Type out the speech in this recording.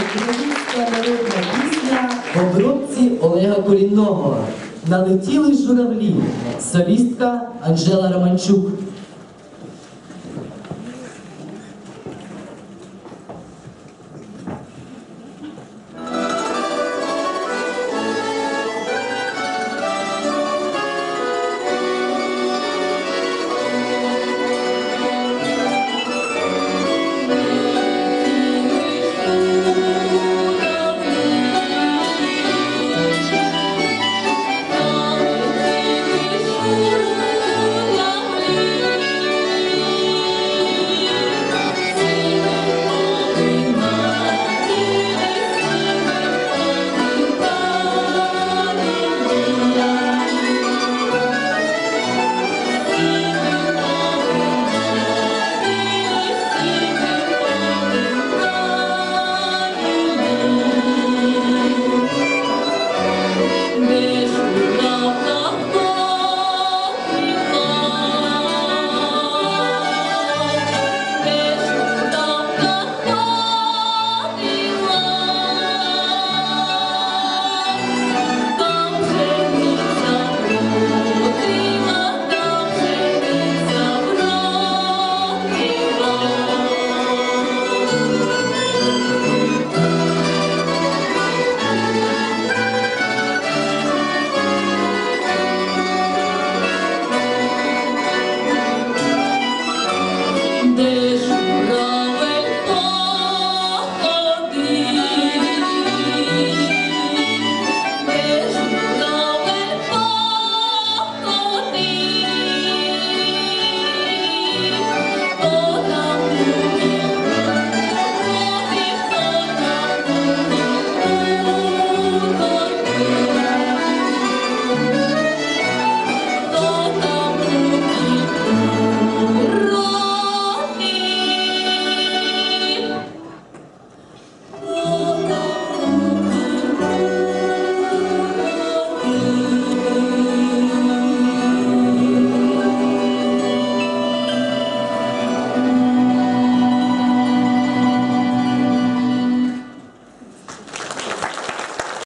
Українська народна пісня в обробці Олега Корінного. Налетіли журавлі. Солістка Анжела Романчук.